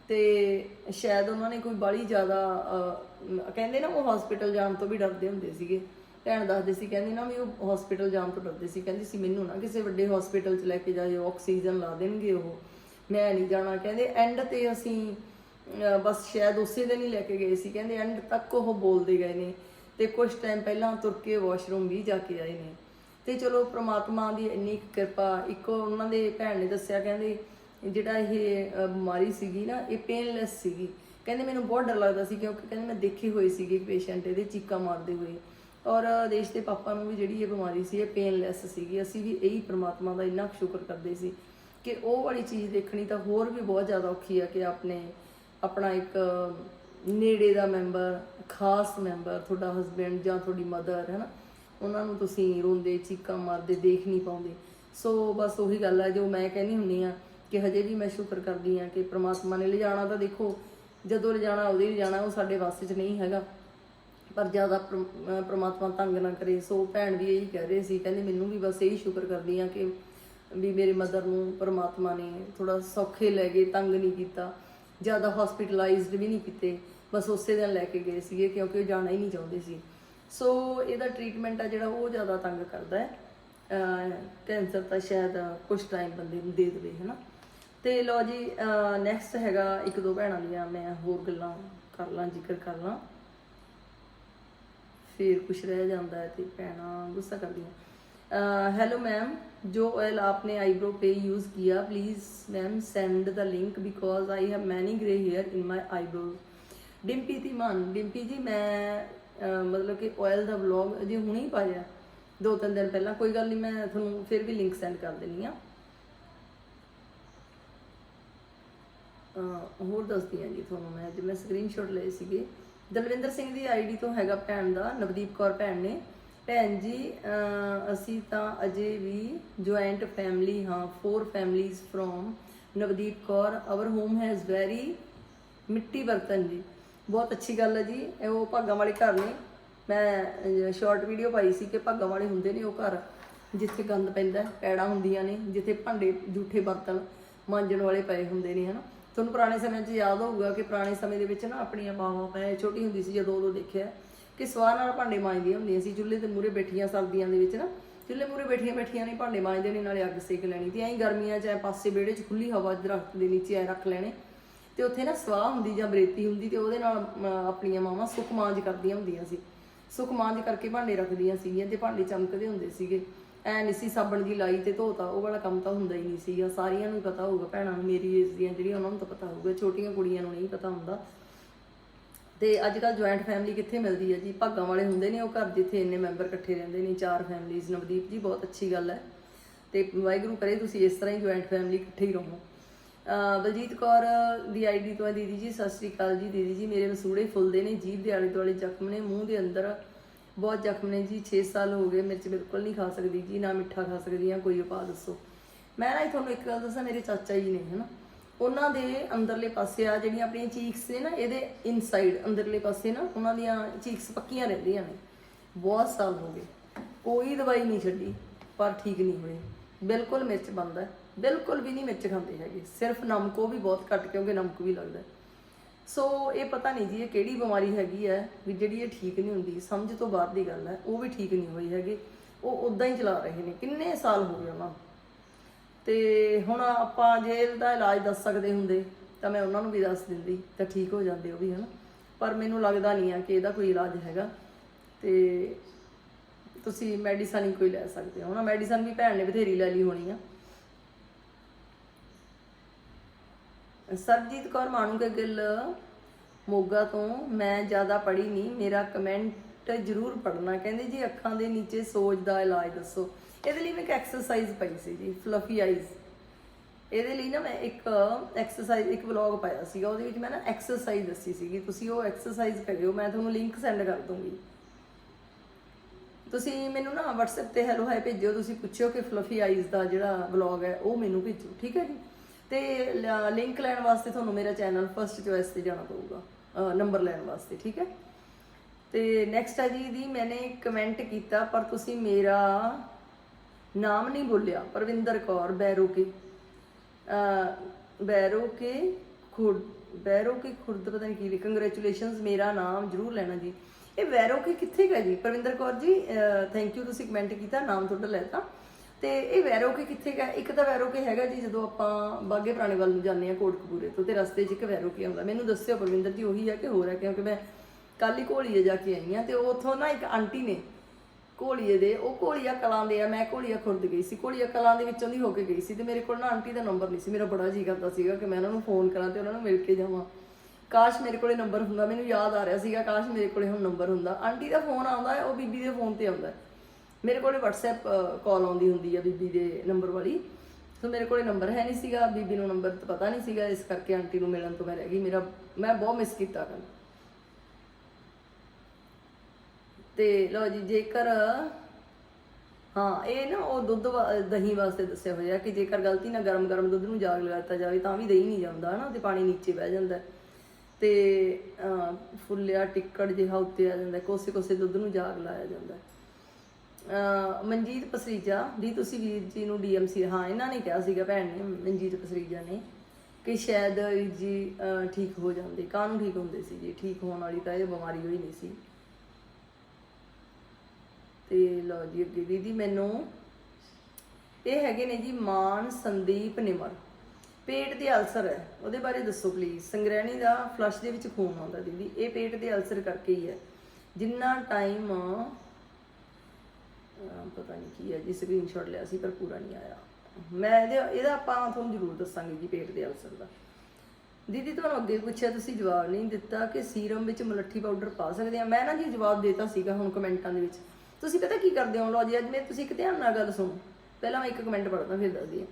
ਤੇ ਸ਼ਾਇਦ ਉਹਨਾਂ ਨੇ ਕੋਈ ਬਾਲੀ ਜ਼ਿਆਦਾ ਕਹਿੰਦੇ ਨਾ ਉਹ ਹਸਪੀਟਲ ਜਾਣ ਤੋਂ ਵੀ ਡਰਦੇ ਹੁੰਦੇ ਸੀਗੇ। ਭੈਣ ਦੱਸਦੇ ਸੀ, ਕਹਿੰਦੀ ਨਾ ਵੀ ਉਹ ਹਸਪੀਟਲ ਜਾਣ ਤੋਂ ਡਰਦੇ ਸੀ। ਕਹਿੰਦੀ ਸੀ, ਮੈਨੂੰ ਨਾ ਕਿਸੇ ਵੱਡੇ ਹਸਪੀਟਲ 'ਚ ਲੈ ਕੇ ਜਾਇਓ ਆਕਸੀਜਨ ਲਾ ਦੇਣਗੇ ਉਹ। ਮੈਂ ਨਹੀਂ ਜਾਣਾ। ਕਹਿੰਦੇ ਐਂਡ ਤੇ ਅਸੀਂ ਬਸ ਸ਼ਾਇਦ ਉਸੇ ਦਿਨ ਹੀ ਲੈ ਕੇ ਗਏ ਸੀ। ਕਹਿੰਦੇ ਐਂਡ ਤੱਕ ਉਹ ਬੋਲਦੇ ਗਏ ਨੇ ਤੇ ਕੁਝ ਟਾਈਮ ਪਹਿਲਾਂ ਤੁਰ ਕੇ ਵਾਸ਼ਰੂਮ ਵੀ ਜਾ ਕੇ ਆਏ ਨੇ। ਤੇ ਚਲੋ ਪ੍ਰਮਾਤਮਾ ਦੀ ਇੰਨੀ ਕੁ ਕਿਰਪਾ, ਇੱਕੋ ਉਹਨਾਂ ਦੇ ਭੈਣ ਨੇ ਦੱਸਿਆ, ਕਹਿੰਦੇ ਜਿਹੜਾ ਇਹ ਬਿਮਾਰੀ ਸੀਗੀ ਨਾ, ਇਹ ਪੇਨਲੈਸ ਸੀਗੀ। ਕਹਿੰਦੇ ਮੈਨੂੰ ਬਹੁਤ ਡਰ ਲੱਗਦਾ ਸੀ ਕਿਉਂਕਿ ਕਹਿੰਦੇ ਮੈਂ ਦੇਖੀ ਹੋਈ ਸੀਗੀ ਪੇਸ਼ੈਂਟ ਇਹਦੇ ਚੀਕਾਂ ਮਾਰਦੇ ਹੋਏ। ਔਰ ਦੇਸ਼ ਦੇ ਪਾਪਾ ਨੂੰ ਵੀ ਜਿਹੜੀ ਇਹ ਬਿਮਾਰੀ ਸੀ, ਇਹ ਪੇਨਲੈਸ ਸੀਗੀ। ਅਸੀਂ ਵੀ ਇਹੀ ਪ੍ਰਮਾਤਮਾ ਦਾ ਇੰਨਾ ਕੁ ਸ਼ੁਕਰ ਕਰਦੇ ਸੀ ਕਿ ਉਹ ਵਾਲੀ ਚੀਜ਼ ਦੇਖਣੀ ਤਾਂ ਹੋਰ ਵੀ ਬਹੁਤ ਜ਼ਿਆਦਾ ਔਖੀ ਆ ਕਿ ਆਪਣੇ, ਆਪਣਾ ਇੱਕ ਨੇੜੇ ਦਾ ਮੈਂਬਰ, ਖਾਸ ਮੈਂਬਰ, ਤੁਹਾਡਾ ਹਸਬੈਂਡ ਜਾਂ ਤੁਹਾਡੀ ਮਦਰ ਹੈ ਨਾ ਉਹਨਾਂ ਨੂੰ ਤੁਸੀਂ ਰੋਂਦੇ, ਚੀਕਾਂ ਮਾਰਦੇ, ਦੇਖ ਨਹੀਂ ਪਾਉਂਦੇ। ਸੋ ਬਸ ਉਹੀ ਗੱਲ ਹੈ ਜੋ ਮੈਂ ਕਹਿੰਦੀ ਹੁੰਨੀ ਆ ਕਿ ਹਜੇ ਵੀ ਮੈਂ ਸ਼ੁਕਰ ਕਰਦੀ ਆ ਕਿ ਪ੍ਰਮਾਤਮਾ ਨੇ ਲਿਜਾਣਾ ਤਾਂ ਦੇਖੋ, ਜਦੋਂ ਲਿਜਾਣਾ ਉਹਦੇ ਲਿਜਾਣਾ, ਉਹ ਸਾਡੇ ਵਾਸ 'ਚ ਨਹੀਂ ਹੈਗਾ। ਪਰ ਜ਼ਿਆਦਾ ਪ੍ਰਮਾਤਮਾ ਤੰਗ ਨਾ ਕਰੇ। ਸੋ ਭੈਣ ਵੀ ਇਹੀ ਕਹਿ ਰਹੇ ਸੀ, ਕਹਿੰਦੇ ਮੈਨੂੰ ਵੀ ਬਸ ਇਹੀ ਸ਼ੁਕਰ ਕਰਦੀ ਆ ਕਿ ਵੀ ਮੇਰੇ ਮਦਰ ਨੂੰ ਪ੍ਰਮਾਤਮਾ ਨੇ ਥੋੜਾ ਸੌਖੇ ਲੈ ਗਏ ਤੰਗ ਨਹੀਂ ਕੀਤਾ, ਜ਼ਿਆਦਾ ਹਸਪੀਟਲਾਈਜ਼ਡ ਵੀ ਨਹੀਂ ਕੀਤੇ। ਬਸ ਉਸੇ ਦਿਨ ਲੈ ਕੇ ਗਏ ਸੀਗੇ, ਕਿਉਂਕਿ ਉਹ ਜਾਣਾ ਹੀ ਨਹੀਂ ਚਾਹੁੰਦੇ ਸੀ। ਸੋ ਇਹਦਾ ਟ੍ਰੀਟਮੈਂਟ ਆ ਜਿਹੜਾ ਉਹ ਜ਼ਿਆਦਾ ਤੰਗ ਕਰਦਾ ਹੈ ਕੈਂਸਰ ਤਾਂ ਸ਼ਾਇਦ ਕੁਝ ਟਾਈਮ ਬੰਦੇ ਨੂੰ ਦੇ ਦੇਵੇ ਹਨਾ ਤੇ ਲੋ ਜੀ ਨੈਕਸਟ ਹੈਗਾ ਇੱਕ ਦੋ ਭੈਣਾਂ ਦੀਆਂ ਮੈਂ ਹੋਰ ਗੱਲਾਂ ਕਰ ਲਾਂ ਜ਼ਿਕਰ ਕਰ ਲਾਂ ਫਿਰ ਕੁਛ ਰਹਿ ਜਾਂਦਾ ਹੈ ਤੇ ਭੈਣਾਂ ਗੁੱਸਾ ਕਰਦੀਆਂ ਹੈਲੋ ਮੈਮ ਜੋ ऑयल आपने आईब्रो पे यूज किया please ma'am send the link because I have many grey hair in my eyebrows Dimpy Dhiman Dimpy ji ਮੈਂ ਅਹ, ਮਤਲਬ ਕਿ ਆਇਲ ਦਾ ਵਲੌਗ ਅਜੇ ਹੁਣੇ ਹੀ ਪਾਇਆ। ਦੋ ਤਿੰਨ ਦਿਨ ਪਹਿਲਾਂ। ਕੋਈ ਗੱਲ ਨਹੀਂ ਮੈਂ ਤੁਹਾਨੂੰ ਫਿਰ ਵੀ ਲਿੰਕ ਸੈਂਡ ਕਰ ਦਿੰਨੀ ਆ ਹੋਰ ਦੱਸਦੀ ਹਾਂ ਜੀ ਤੁਹਾਨੂੰ ਮੈਂ। ਅੱਜ ਮੈਂ ਸਕਰੀਨਸ਼ਾਟ ਲਏ ਸੀਗੇ। ਦਲਵਿੰਦਰ ਸਿੰਘ ਦੀ ਆਈਡੀ ਤੋਂ ਹੈਗਾ ਭੈਣ ਦਾ, ਨਵਦੀਪ ਕੌਰ ਭੈਣ ਨੇ। ਭੈਣ ਜੀ ਅਸੀਂ ਤਾਂ ਅਜੇ ਵੀ ਜੁਆਇੰਟ ਫੈਮਿਲੀ ਹਾਂ four families from Navdeep Kaur. Our home has very ਮਿੱਟੀ ਬਰਤਨ ਜੀ। ਬਹੁਤ ਅੱਛੀ ਗੱਲ ਹੈ ਜੀ। ਇਹ ਉਹ ਭਾਗਾਂ ਵਾਲੇ ਘਰ ਨੇ। ਮੈਂ ਸ਼ਾਰਟ ਵੀਡੀਓ ਪਾਈ ਸੀ ਕਿ ਭਾਗਾਂ ਵਾਲੇ ਹੁੰਦੇ ਨੇ ਉਹ ਘਰ ਜਿੱਥੇ ਗੰਦ ਪੈਂਦਾ ਹੈ, ਪੈੜਾਂ ਹੁੰਦੀਆਂ ਨੇ ਜਿੱਥੇ ਭਾਂਡੇ ਜੂਠੇ ਬਰਤਨ ਮਾਂਜਣ ਵਾਲੇ ਪਏ ਹੁੰਦੇ ਨੇ ਹਨਾ। ਤੁਹਾਨੂੰ ਪੁਰਾਣੇ ਸਮੇਂ 'ਚ ਯਾਦ ਹੋਊਗਾ ਕਿ ਪੁਰਾਣੇ ਸਮੇਂ ਦੇ ਵਿੱਚ ਨਾ ਆਪਣੀਆਂ ਮਾਵਾਂ ਮੈਂ ਛੋਟੀ ਹੁੰਦੀ ਸੀ ਜਦੋਂ ਉਦੋਂ ਦੇਖਿਆ ਕਿ ਸਵਾਹ ਨਾਲ ਭਾਂਡੇ ਮਾਂਜਦੀਆਂ ਹੁੰਦੀਆਂ ਸੀ। ਚੁੱਲ੍ਹੇ ਦੇ ਮੂਹਰੇ ਬੈਠੀਆਂ ਸਰਦੀਆਂ ਦੇ ਵਿੱਚ ਨਾ ਚੁੱਲ੍ਹੇ ਮੂਹਰੇ ਬੈਠੀਆਂ ਬੈਠੀਆਂ ਨੇ ਭਾਂਡੇ ਮਾਂਜਦੇ ਨੇ ਨਾਲੇ ਅੱਗ ਸੇਕ ਲੈਣੀ। ਤੇ ਐਂ ਗਰਮੀਆਂ 'ਚ ਐ ਪਾਸੇ ਵਿਹੜੇ 'ਚ ਖੁੱਲੀ ਹਵਾ 'ਚ ਦਰਖਤ ਦੇ ਨੀਚੇ ਐ ਰੱਖ ਲੈਣੇ। ਤੇ ਉੱਥੇ ਨਾ ਸਵਾਹ ਹੁੰਦੀ ਜਾਂ ਬਰੇਤੀ ਹੁੰਦੀ ਤੇ ਉਹਦੇ ਨਾਲ ਅਮ, ਆਪਣੀਆਂ ਮਾਵਾਂ ਸੁੱਕ ਮਾਂਜ ਕਰਦੀਆਂ ਹੁੰਦੀਆਂ ਸੀ। ਸੁੱਕ ਮਾਂਜ ਕਰਕੇ ਭਾਂਡੇ ਰੱਖਦੀਆਂ ਸੀਗੀਆਂ ਤੇ ਭਾਂਡੇ ਚਮਕਦੇ ਹੁੰਦੇ ਸੀਗੇ। ਐ ਨਹੀਂ ਸੀ ਸਾਬਣ ਦੀ ਲਾਈ ਤੇ ਧੋਤਾ ਉਹ ਵਾਲਾ ਕੰਮ ਤਾਂ ਹੁੰਦਾ ਹੀ ਨਹੀਂ ਸੀਗਾ। ਸਾਰੀਆਂ ਨੂੰ ਹੀ ਪਤਾ ਹੋਊਗਾ ਭੈਣਾਂ ਨੂੰ ਮੇਰੀ ਏਜ ਦੀਆਂ ਜਿਹੜੀਆਂ ਉਹਨਾਂ ਨੂੰ ਤਾਂ ਪਤਾ ਹੋਊਗਾ। ਛੋਟੀਆਂ ਕੁੜੀਆਂ ਨੂੰ ਨਹੀਂ ਪਤਾ ਹੁੰਦਾ। ਤੇ ਅੱਜ ਕੱਲ ਜੁਆਇੰਟ ਫੈਮਿਲੀ ਕਿੱਥੇ ਮਿਲਦੀ ਹੈ ਜੀ? ਭਾਗਾਂ ਵਾਲੇ ਹੁੰਦੇ ਨੇ ਉਹ ਘਰ ਜਿੱਥੇ ਇੰਨੇ ਮੈਂਬਰ ਇਕੱਠੇ ਰਹਿੰਦੇ ਨੇ ਚਾਰ ਫੈਮਿਲੀਜ਼ ਨਵਦੀਪ ਜੀ ਬਹੁਤ ਅੱਛੀ ਗੱਲ ਹੈ। ਤੇ ਵਾਹਿਗੁਰੂ ਕਰੇ ਤੁਸੀਂ ਇਸ ਤਰ੍ਹਾਂ ਹੀ ਜੁਆਇੰਟ ਫੈਮਿਲੀ ਇਕੱਠੇ ਹੀ ਰਹੋ। ਬਲਜੀਤ ਕੌਰ ਦੀ ਆਈਡੀ ਤੋਂ ਹੈ ਦੀਦੀ ਜੀ, ਸਤਿ ਸ੍ਰੀ ਅਕਾਲ ਜੀ। ਦੀਦੀ ਜੀ, ਮੇਰੇ ਮਸੂੜੇ ਫੁੱਲਦੇ ਨੇ, ਜੀਭ ਦੇ ਆਲੇ ਦੁਆਲੇ ਜ਼ਖਮ ਨੇ, ਮੂੰਹ ਦੇ ਅੰਦਰ ਬਹੁਤ ਜ਼ਖਮ ਨੇ ਜੀ। 6 ਸਾਲ ਹੋ ਗਏ ਮਿਰਚ ਬਿਲਕੁਲ ਨਹੀਂ ਖਾ ਸਕਦੀ ਜੀ, ਨਾ ਮਿੱਠਾ ਖਾ ਸਕਦੀ ਆ ਕੋਈ ਉਪਾਅ ਦੱਸੋ। ਮੈਂ ਨਾ ਤੁਹਾਨੂੰ ਇੱਕ ਗੱਲ ਦੱਸਾਂ, ਮੇਰੇ ਚਾਚਾ ਜੀ ਨੇ, ਹਨਾ। ਉਹਨਾਂ ਦੇ ਅੰਦਰਲੇ ਪਾਸੇ ਆ ਜਿਹੜੀਆਂ ਆਪਣੀਆਂ ਚੀਕਸ ਨੇ ਨਾ, ਇਹਦੇ ਇਨਸਾਈਡ ਅੰਦਰਲੇ ਪਾਸੇ ਨਾ, ਉਹਨਾਂ ਦੀਆਂ ਚੀਕਸ ਪੱਕੀਆਂ ਰਹਿੰਦੀਆਂ ਨੇ। ਬਹੁਤ ਸਾਲ ਹੋ ਗਏ। ਕੋਈ ਦਵਾਈ ਨਹੀਂ ਛੱਡੀ, ਪਰ ਠੀਕ ਨਹੀਂ ਹੋਏ ਬਿਲਕੁਲ ਮਿਰਚ ਬੰਦ ਹੈ। ਬਿਲਕੁਲ ਵੀ ਨਹੀਂ ਮਿਰਚ ਖਾਂਦੇ ਹੈਗੇ। ਸਿਰਫ ਨਮਕ ਉਹ ਵੀ ਬਹੁਤ ਘੱਟ ਕਿਉਂਕਿ ਨਮਕ ਵੀ ਲੱਗਦਾ ਸੋ ਇਹ ਪਤਾ ਨਹੀਂ ਜੀ, ਇਹ ਕਿਹੜੀ ਬਿਮਾਰੀ ਹੈਗੀ ਹੈ ਵੀ ਜਿਹੜੀ ਇਹ ਠੀਕ ਨਹੀਂ ਹੁੰਦੀ। ਸਮਝ ਤੋਂ ਬਾਹਰ ਦੀ ਗੱਲ ਹੈ, ਉਹ ਵੀ ਠੀਕ ਨਹੀਂ ਹੋਈ ਹੈਗੀ। ਉਹ ਉਦਾਂ ਹੀ ਚਲਾ ਰਹੇ ਨੇ। ਕਿੰਨੇ ਸਾਲ ਹੋ ਗਏ ਉਹਨਾਂ ਨੂੰ? ਤੇ ਹੁਣ ਆਪਾਂ ਜੇ ਇਹਦਾ ਇਲਾਜ ਦੱਸ ਸਕਦੇ ਹੁੰਦੇ, ਤਾਂ ਮੈਂ ਉਹਨਾਂ ਨੂੰ ਵੀ ਦੱਸ ਦਿੰਦੀ, ਤਾਂ ਠੀਕ ਹੋ ਜਾਂਦੇ ਉਹ ਵੀ, ਹਨਾ? ਪਰ ਮੈਨੂੰ ਲੱਗਦਾ ਨਹੀਂ ਆ ਕਿ ਇਹਦਾ ਕੋਈ ਇਲਾਜ ਹੈਗਾ। ਤੇ ਤੁਸੀਂ ਮੈਡੀਸਨ ਹੀ ਕੋਈ ਲੈ ਸਕਦੇ ਹੋ। ਨਾ ਮੈਡੀਸਨ ਵੀ ਭੈਣ ਨੇ ਬਥੇਰੀ ਲੈ ਲਈ ਹੋਣੀ ਆ। ਸਰਬਜੀਤ ਕੌਰ ਮਾਣੂਕੇ ਗਿੱਲ ਮੋਗਾ ਤੋਂ ਮੈਂ ਜ਼ਿਆਦਾ ਪੜ੍ਹੀ ਨਹੀਂ, ਮੇਰਾ ਕਮੈਂਟ ਜ਼ਰੂਰ ਪੜਨਾ ਕਹਿੰਦੇ ਜੀ, ਅੱਖਾਂ ਦੇ ਨੀਚੇ ਸੋਜ ਦਾ ਇਲਾਜ ਦੱਸੋ। ਇਹਦੇ ਲਈ ਮੈਂ ਇੱਕ ਐਕਸਰਸਾਈਜ਼ ਪਾਈ ਸੀ ਜੀ ਫਲਫੀ ਆਈਜ਼ ਇਹਦੇ ਲਈ ਨਾ ਮੈਂ ਇੱਕ ਐਕਸਰਸਾਈਜ਼ ਇੱਕ ਵਲੌਗ ਪਾਇਆ ਸੀਗਾ, ਉਹਦੇ ਵਿੱਚ ਮੈਂ ਨਾ ਐਕਸਰਸਾਈਜ਼ ਦੱਸੀ ਸੀਗੀ। ਤੁਸੀਂ ਉਹ ਐਕਸਰਸਾਈਜ਼ ਕਰਿਓ, ਮੈਂ ਤੁਹਾਨੂੰ ਲਿੰਕ ਸੈਂਡ ਕਰ ਦੂੰਗੀ। ਤੁਸੀਂ ਮੈਨੂੰ ਨਾ WhatsApp ਤੇ ਹੈਲੋ ਹਾਈ ਭੇਜਿਓ, ਤੁਸੀਂ ਪੁੱਛਿਓ ਕਿ ਫਲਫੀ ਆਈਜ਼ ਦਾ ਜਿਹੜਾ ਵਲੌਗ ਹੈ, ਉਹ ਮੈਨੂੰ ਭੇਜੋ ਠੀਕ ਹੈ ਜੀ? ਤੇ ਲਿੰਕ ਲੈਣ ਵਾਸਤੇ ਤੁਹਾਨੂੰ ਮੇਰਾ ਚੈਨਲ ਫਰਸਟ ਚੁਆਇਸ ਤੇ ਜਾਣਾ ਪਊਗਾ। ਨੰਬਰ ਲੈਣ ਵਾਸਤੇ, ਠੀਕ ਹੈ? ਤੇ ਨੈਕਸਟ ਆ ਜੀ ਦੀ ਮੈਨੇ ਕਮੈਂਟ ਕੀਤਾ, ਪਰ ਤੁਸੀਂ ਮੇਰਾ ਨਾਮ ਨਹੀਂ ਬੋਲਿਆ। ਪਰਵਿੰਦਰ ਕੌਰ, ਬੈਰੋ ਕੇ। ਬੈਰੋ ਕੇ ਖੁਰਦ ਬੈਰੋ ਕੇ ਖੁਰਦ ਪਤਾ ਨਹੀਂ ਕੀ ਲਿਖਿਆ ਕੰਗ੍ਰੈਚੁਲੇਸ਼ਨਸ ਮੇਰਾ ਨਾਮ ਜਰੂਰ ਲੈਣਾ ਜੀ। ਇਹ ਵੈਰੋ ਕੇ ਕਿੱਥੇ ਗਾ ਜੀ? ਪਰਵਿੰਦਰ ਕੌਰ ਜੀ ਥੈਂਕ ਯੂ ਤੁਸੀਂ ਕਮੈਂਟ ਕੀਤਾ, ਨਾਮ ਤੁਹਾਡਾ ਲੈਤਾ ਤੇ ਇਹ ਵੈਰੋਕੇ ਕਿੱਥੇ ਗਾ? ਇੱਕ ਤਾਂ ਵੈਰੋਕੇ ਹੈਗਾ ਜੀ ਜਦੋਂ ਆਪਾਂ ਬਾਗੇ ਪੁਰਾਣੇ ਵੱਲ ਨੂੰ ਜਾਂਦੇ ਆ ਕੋਟਕਪੂਰੇ ਤੋਂ, ਤੇ ਰਸਤੇ 'ਚ ਇੱਕ ਵੈਰੋਕੇ ਆਉਂਦਾ। ਮੈਨੂੰ ਦੱਸਿਓ ਪਰਵਿੰਦਰ ਜੀ, ਉਹੀ ਹੈ ਕਿ ਹੋਰ ਹੈ ਕਿਉਂਕਿ ਮੈਂ ਕੱਲ ਹੀ ਘੋਲੀਏ ਜਾ ਕੇ ਆਈ ਆ ਤੇ ਉੱਥੋਂ ਨਾ ਇੱਕ ਆਂਟੀ ਨੇ ਘੋਲੀਏ ਦੇ, ਉਹ ਘੋਲੀਆ ਕਲਾਂ ਦੇ ਆ। ਮੈਂ ਘੋਲੀਆ ਖੁਰਦ ਗਈ ਸੀ। ਘੋਲੀਆ ਕਲਾਂ ਦੇ ਵਿੱਚੋਂ ਦੀ ਹੋ ਕੇ ਗਈ ਸੀ ਤੇ ਮੇਰੇ ਕੋਲ ਨਾ ਆਂਟੀ ਦਾ ਨੰਬਰ ਨਹੀਂ ਸੀ। ਮੇਰਾ ਬੜਾ ਜੀ ਕਰਦਾ ਸੀਗਾ ਕਿ ਮੈਂ ਉਹਨਾਂ ਨੂੰ ਫੋਨ ਕਰਾਂ ਤੇ ਉਹਨਾਂ ਨੂੰ ਮਿਲ ਕੇ ਜਾਵਾਂ। ਕਾਸ਼ ਮੇਰੇ ਕੋਲੇ ਨੰਬਰ ਹੁੰਦਾ। ਮੈਨੂੰ ਯਾਦ ਆ ਰਿਹਾ ਸੀਗਾ ਕਾਸ਼ ਮੇਰੇ ਕੋਲੇ ਹੁਣ ਨੰਬਰ ਹੁੰਦਾ। ਆਂਟੀ ਦਾ ਫੋਨ ਆਉਂਦਾ ਹੈ, ਉਹ ਬੀਬੀ ਦੇ ਫੋਨ ਤੇ ਆਉਂਦਾ ਹੈ। ਮੇਰੇ ਕੋਲੇ WhatsApp ਕਾਲ ਆਉਂਦੀ ਹੁੰਦੀ ਆ ਬੀਬੀ ਦੇ ਨੰਬਰ ਵਾਲੀ। ਸੋ ਮੇਰੇ ਕੋਲੇ ਨੰਬਰ ਹੈ ਨਹੀਂ ਸੀਗਾ, ਬੀਬੀ ਨੂੰ ਨੰਬਰ ਪਤਾ ਨਹੀਂ ਸੀਗਾ, ਇਸ ਕਰਕੇ ਆਂਟੀ ਨੂੰ ਮਿਲਣ ਤੋਂ ਮੈਂ ਰਹਿ ਗਈ। ਮੇਰਾ, ਮੈਂ ਬਹੁਤ ਮਿਸ ਕੀਤਾ ਕੱਲ ਤੇ ਲਓ ਜੀ, ਜੇਕਰ, ਹਾਂ, ਇਹ ਨਾ ਉਹ ਦੁੱਧ ਦਹੀਂ ਵਾਸਤੇ ਦੱਸਿਆ ਹੋਇਆ ਕਿ ਜੇਕਰ ਗਲਤੀ ਨਾਲ ਗਰਮ-ਗਰਮ ਦੁੱਧ ਨੂੰ ਜਾਗ ਲਗਾਤਾ ਜਾਵੇ, ਤਾਂ ਵੀ ਦਹੀਂ ਨਹੀਂ ਜਾਂਦਾ, ਹਨਾ, ਤੇ ਪਾਣੀ ਨੀਚੇ ਬਹਿ ਜਾਂਦਾ। ਤੇ ਫੁੱਲਿਆ ਟਿੱਕੜ ਜਿਹਾ ਉੱਤੇ ਆ ਜਾਂਦਾ ਕੋਸੇ ਕੋਸੇ ਦੁੱਧ ਨੂੰ ਜਾਗ ਲਾਇਆ ਜਾਂਦਾ। ਮਨਜੀਤ ਪਸਰੀਜਾ ਦੀ ਤੁਸੀਂ ਵੀਰ ਜੀ ਨੂੰ ਡੀਐਮਸੀ ਹਾਂ, ਇਹਨਾਂ ਨੇ ਕਿਹਾ ਸੀਗਾ ਭੈਣ ਨੇ ਮਨਜੀਤ ਪਸਰੀਜਾ ਨੇ ਕਿ ਸ਼ਾਇਦ ਵੀਰ ਜੀ ਠੀਕ ਹੋ ਜਾਂਦੇ, ਕਾਹਨੂੰ ਠੀਕ ਹੁੰਦੇ ਸੀ ਜੀ, ਠੀਕ ਹੋਣ ਵਾਲੀ ਤਾਂ ਇਹ ਬਿਮਾਰੀ ਹੋਈ ਨਹੀਂ ਸੀ। ਤੇ ਲਓ ਜੀ ਅੱਗੇ ਦੀਦੀ, ਮੈਨੂੰ ਇਹ ਹੈਗੇ ਨੇ ਜੀ ਮਾਨ ਸੰਦੀਪ ਨਿਮਰ, ਪੇਟ ਦੇ ਅਲਸਰ ਹੈ, ਉਹਦੇ ਬਾਰੇ ਦੱਸੋ ਪਲੀਜ਼ ਸੰਗ੍ਰਹਿਣੀ ਦਾ ਫਲਸ਼ ਦੇ ਵਿੱਚ ਖੂਨ ਆਉਂਦਾ ਦੀਦੀ, ਇਹ ਪੇਟ ਦੇ ਅਲਸਰ ਕਰਕੇ ਹੀ ਹੈ। ਜਿੰਨਾ ਟਾਈਮ ਪਤਾ ਨਹੀਂ ਕੀ ਹੈ ਜੀ ਸਕਰੀਨਸ਼ਾਟ ਲਿਆ ਸੀ, ਪਰ ਪੂਰਾ ਨਹੀਂ ਆਇਆ। ਮੈਂ ਇਹਦੇ, ਇਹਦਾ ਆਪਾਂ ਤੁਹਾਨੂੰ ਜ਼ਰੂਰ ਦੱਸਾਂਗੇ ਜੀ, ਪੇਟ ਦੇ ਅਲਸਰ ਦਾ। ਦੀਦੀ, ਤੁਹਾਨੂੰ ਅੱਗੇ ਪੁੱਛਿਆ, ਤੁਸੀਂ ਜਵਾਬ ਨਹੀਂ ਦਿੱਤਾ ਕਿ ਸੀਰਮ ਵਿੱਚ ਮਲੱਠੀ ਪਾਊਡਰ ਪਾ ਸਕਦੇ ਆ ਮੈਂ ਨਾ ਜੀ ਜਵਾਬ ਦੇਤਾ ਸੀਗਾ ਹੁਣ ਕਮੈਂਟਾਂ ਦੇ ਵਿੱਚ। ਤੁਸੀਂ ਪਤਾ ਕੀ ਕਰਦੇ ਹੋ? ਲੋ ਜੀ, ਅੱਜ ਮੈਂ, ਤੁਸੀਂ ਇੱਕ ਧਿਆਨ ਨਾਲ ਗੱਲ ਸੁਣੋ। ਪਹਿਲਾਂ ਮੈਂ ਇੱਕ ਕਮੈਂਟ ਪੜ੍ਹਦਾ, ਫਿਰ ਦੱਸਦੀ ਹਾਂ।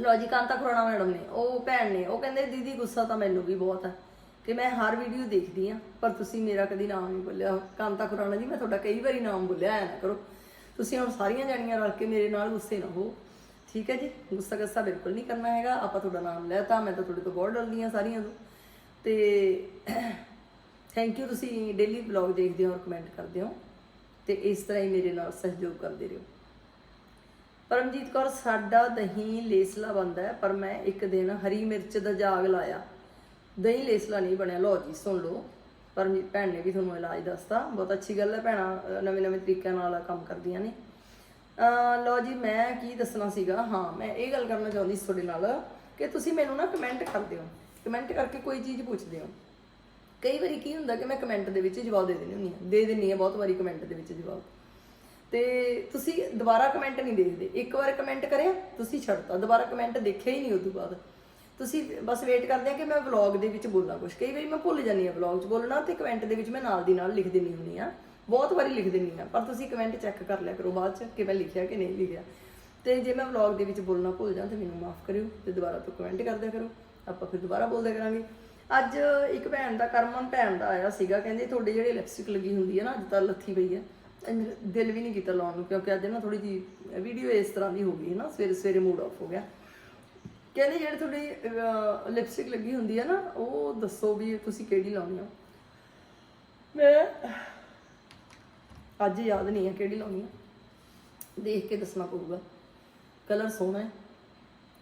ਲੋ ਜੀ, ਕਾਂਤਾ ਖੁਰਾਣਾ ਮੈਡਮ ਨੇ, ਉਹ ਭੈਣ ਨੇ, ਉਹ ਕਹਿੰਦੇ, ਦੀਦੀ, ਗੁੱਸਾ ਤਾਂ ਮੈਨੂੰ ਵੀ ਬਹੁਤ ਹੈ ਕਿ ਮੈਂ ਹਰ ਵੀਡੀਓ ਦੇਖਦੀ ਆ, ਪਰ ਤੁਸੀਂ ਮੇਰਾ ਕਦੀ ਨਾਮ ਨਹੀਂ ਬੋਲਿਆ ਕਾਂਤਾ ਖੁਰਾਣਾ ਜੀ, ਮੈਂ ਤੁਹਾਡਾ ਕਈ ਵਾਰੀ ਨਾਮ ਬੋਲਿਆ ਐ ਨਾ ਕਰੋ। ਤੁਸੀਂ ਹੁਣ ਸਾਰੀਆਂ ਜਾਣੀਆਂ ਰਲ ਕੇ ਮੇਰੇ ਨਾਲ ਗੁੱਸੇ ਨਾ ਹੋ। ਠੀਕ ਹੈ ਜੀ? ਗੁੱਸਾ ਗੱਸਾ ਬਿਲਕੁਲ ਨਹੀਂ ਕਰਨਾ ਹੈਗਾ। ਆਪਾਂ ਤੁਹਾਡਾ ਨਾਮ ਲੈਤਾ ਮੈਂ ਤਾਂ ਤੁਹਾਡੇ ਤੋਂ ਬਹੁਤ ਡਰਦੀ ਆ ਸਾਰੀਆਂ ਤੋਂ ਤੇ ਥੈਂਕ ਯੂ ਤੁਸੀਂ ਡੇਲੀ ਵਲੌਗ ਦੇਖਦੇ ਹੋ ਔਰ ਕਮੈਂਟ ਕਰਦੇ ਹੋ। ਤੇ ਇਸ ਤਰ੍ਹਾਂ ਹੀ ਮੇਰੇ ਨਾਲ ਸਹਿਯੋਗ ਕਰਦੇ ਰਹੋ। ਪਰਮਜੀਤ ਕੌਰ, ਸਾਡਾ ਦਹੀਂ ਲੇਸਲਾ ਬੰਦਾ ਹੈ, ਪਰ ਮੈਂ ਇੱਕ ਦਿਨ ਹਰੀ ਮਿਰਚ ਦਾ ਜਾਗ ਲਾਇਆ। ਦਹੀਂ ਲੇਸਲਾ ਨਹੀਂ ਬਣਿਆ। ਲਓ ਜੀ, ਸੁਣ ਲਓ। ਮੇਰੀ ਭੈਣ ਨੇ ਵੀ ਤੁਹਾਨੂੰ ਇਲਾਜ ਦੱਸਤਾ। ਬਹੁਤ ਅੱਛੀ ਗੱਲ ਹੈ ਭੈਣਾਂ ਨਵੇਂ ਨਵੇਂ ਤਰੀਕਿਆਂ ਨਾਲ ਕੰਮ ਕਰਦੀਆਂ ਨੇ। ਅਹ ਲਓ ਜੀ, ਮੈਂ ਕੀ ਦੱਸਣਾ ਸੀਗਾ? ਹਾਂ, ਮੈਂ ਇਹ ਗੱਲ ਕਰਨਾ ਚਾਹੁੰਦੀ ਸੀ ਤੁਹਾਡੇ ਨਾਲ ਕਿ ਤੁਸੀਂ ਮੈਨੂੰ ਨਾ ਕਮੈਂਟ ਕਰਦੇ ਹੋ ਕਮੈਂਟ ਕਰਕੇ ਕੋਈ ਚੀਜ਼ ਪੁੱਛਦੇ ਹੋ। ਕਈ ਵਾਰੀ ਕੀ ਹੁੰਦਾ ਕਿ ਮੈਂ ਕਮੈਂਟ ਦੇ ਵਿੱਚ ਜਵਾਬ ਦੇ ਦਿੰਦੀ ਹੁੰਦੀ ਹਾਂ। ਦੇ ਦਿੰਦੀ ਹਾਂ ਬਹੁਤ ਵਾਰੀ ਕਮੈਂਟ ਦੇ ਵਿੱਚ ਜਵਾਬ। ਤੇ ਤੁਸੀਂ ਦੁਬਾਰਾ ਕਮੈਂਟ ਨਹੀਂ ਦੇਖਦੇ। ਇੱਕ ਵਾਰ ਕਮੈਂਟ ਕਰਿਆ, ਤੁਸੀਂ ਛੱਡਤਾ। ਦੁਬਾਰਾ ਕਮੈਂਟ ਦੇਖਿਆ ਹੀ ਨਹੀਂ ਉਸ ਤੋਂ ਬਾਅਦ। ਤੁਸੀਂ ਬਸ ਵੇਟ ਕਰਦੇ ਆ ਕਿ ਮੈਂ ਵਲੌਗ ਦੇ ਵਿੱਚ ਬੋਲਾਂ ਕੁਝ ਕਈ ਵਾਰੀ ਮੈਂ ਭੁੱਲ ਜਾਂਦੀ ਆ ਵਲੌਗ 'ਚ ਬੋਲਣਾ ਤੇ ਕਮੈਂਟ ਦੇ ਵਿੱਚ ਮੈਂ ਨਾਲ ਦੀ ਨਾਲ ਲਿਖ ਦਿੰਦੀ ਹੁੰਦੀ ਆ ਬਹੁਤ ਵਾਰੀ ਲਿਖ ਦਿੰਦੀ ਆ ਪਰ ਤੁਸੀਂ ਕਮੈਂਟ ਚੈੱਕ ਕਰ ਲਿਆ ਕਰੋ ਬਾਅਦ 'ਚ ਕਿ ਮੈਂ ਲਿਖਿਆ ਕਿ ਨਹੀਂ ਲਿਖਿਆ। ਤੇ ਜੇ ਮੈਂ ਵਲੌਗ ਦੇ ਵਿੱਚ ਬੋਲਣਾ ਭੁੱਲ ਜਾਂ ਤੇ ਮੈਨੂੰ ਮਾਫ ਕਰਿਓ ਤੇ ਦੁਬਾਰਾ ਤੋਂ ਕਮੈਂਟ ਕਰ ਕਰੋ। ਆਪਾਂ ਫਿਰ ਦੁਬਾਰਾ ਬੋਲਦੇ ਕਰਾਂਗੇ। ਅੱਜ ਇੱਕ ਭੈਣ ਦਾ, ਕਰਮਨ ਭੈਣ ਦਾ ਆਇਆ ਸੀਗਾ, ਕਹਿੰਦੇ ਤੁਹਾਡੇ ਜਿਹੜੇ ਲਿਪਸਟਿਕ ਲੱਗੀ ਹੁੰਦੀ ਹੈ ਨਾ, ਅੱਜ ਤਾਂ ਲੱਥੀ ਪਈ ਹੈ। ਦਿਲ ਵੀ ਨਹੀਂ ਕੀਤਾ ਲਾਉਣ ਨੂੰ, ਕਿਉਂਕਿ ਅੱਜ ਨਾ ਥੋੜੀ ਜੀ ਵੀਡੀਓ ਇਸ ਤਰ੍ਹਾਂ ਦੀ ਹੋ ਗਈ ਹੈ ਨਾ ਸਵੇਰੇ ਸਵੇਰੇ ਮੂਡ ਆਫ ਹੋ ਗਿਆ। ਕਹਿੰਦੇ ਜਿਹੜੀ ਤੁਹਾਡੀ ਲਿਪਸਟਿਕ ਲੱਗੀ ਹੁੰਦੀ ਹੈ ਨਾ, ਉਹ ਦੱਸੋ ਵੀ ਤੁਸੀਂ ਕਿਹੜੀ ਲਾਉਣੀ ਆ। ਮੈਂ ਅੱਜ ਯਾਦ ਨਹੀਂ ਆ ਕਿਹੜੀ ਲਾਉਣੀ ਆ। ਦੇਖ ਕੇ ਦੱਸਣਾ ਪਊਗਾ। ਕਲਰ ਸੋਹਣਾ ਹੈ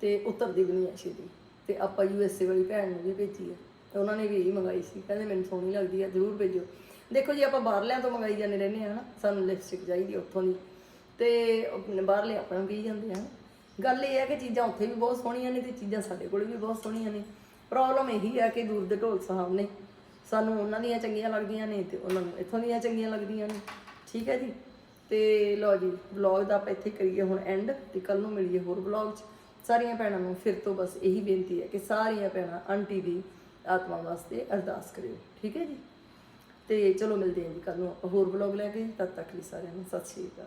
ਤੇ ਉਤਰਦੀ ਵੀ ਨਹੀਂ ਹੈ ਛੇਤੀ ਤੇ ਆਪਾਂ ਯੂਐਸਏ ਵਾਲੀ ਭੈਣ ਨੂੰ ਵੀ ਭੇਜੀ ਹੈ ਤੇ ਉਹਨਾਂ ਨੇ ਵੀ ਇਹੀ ਮੰਗਾਈ ਸੀ। ਕਹਿੰਦੇ ਮੈਨੂੰ ਸੋਹਣੀ ਲੱਗਦੀ ਹੈ ਜ਼ਰੂਰ ਭੇਜੋ ਦੇਖੋ ਜੀ, ਆਪਾਂ ਬਾਹਰਲਿਆਂ ਤੋਂ ਮੰਗਾਈ ਜਾਂਦੇ ਰਹਿੰਦੇ ਆ ਨਾ ਸਾਨੂੰ ਲਿਪਸਟਿਕ ਚਾਹੀਦੀ ਉੱਥੋਂ ਦੀ। ਤੇ ਬਾਹਰਲੇ ਆਪਾਂ ਨੂੰ ਕਹੀ ਜਾਂਦੇ ਆ। ਗੱਲ ਇਹ ਹੈ ਕਿ ਚੀਜ਼ਾਂ ਉੱਥੇ ਵੀ ਬਹੁਤ ਸੋਹਣੀਆਂ ਨੇ ਤੇ ਚੀਜ਼ਾਂ ਸਾਡੇ ਕੋਲ ਵੀ ਬਹੁਤ ਸੋਹਣੀਆਂ ਨੇ। ਪ੍ਰੋਬਲਮ ਇਹੀ ਹੈ ਕਿ ਦੂਰ ਦੇ ਢੋਲ ਸਾਹਿਬ ਨੇ ਸਾਨੂੰ ਉਹਨਾਂ ਦੀਆਂ ਚੰਗੀਆਂ ਲੱਗਦੀਆਂ ਨੇ ਤੇ ਉਹਨਾਂ ਨੂੰ ਇੱਥੋਂ ਦੀਆਂ ਚੰਗੀਆਂ ਲੱਗਦੀਆਂ ਨੇ। ਠੀਕ ਹੈ ਜੀ? ਤੇ ਲਓ ਜੀ ਵਲੌਗ ਦਾ ਆਪਾਂ ਇੱਥੇ ਕਰੀਏ ਹੁਣ ਐਂਡ ਤੇ ਕੱਲ ਨੂੰ ਮਿਲੀਏ ਹੋਰ ਵਲੌਗ 'ਚ। ਸਾਰੀਆਂ ਭੈਣਾਂ ਨੂੰ ਫਿਰ ਤੋਂ ਬਸ ਇਹੀ ਬੇਨਤੀ ਹੈ ਕਿ ਸਾਰੀਆਂ ਭੈਣਾਂ ਆਂਟੀ ਦੀ ਆਤਮਾ ਵਾਸਤੇ ਅਰਦਾਸ ਕਰਿਓ। ਠੀਕ ਹੈ ਜੀ? ਤੇ ਚਲੋ ਮਿਲਦੇ ਹਾਂ ਜੀ ਕੱਲ ਨੂੰ ਆਪਾਂ ਹੋਰ ਵਲੌਗ ਲੈ ਕੇ। ਤਦ ਤੱਕ ਲਈ ਸਾਰਿਆਂ ਨੂੰ ਸਤਿ ਸ਼੍ਰੀ ਅਕਾਲ।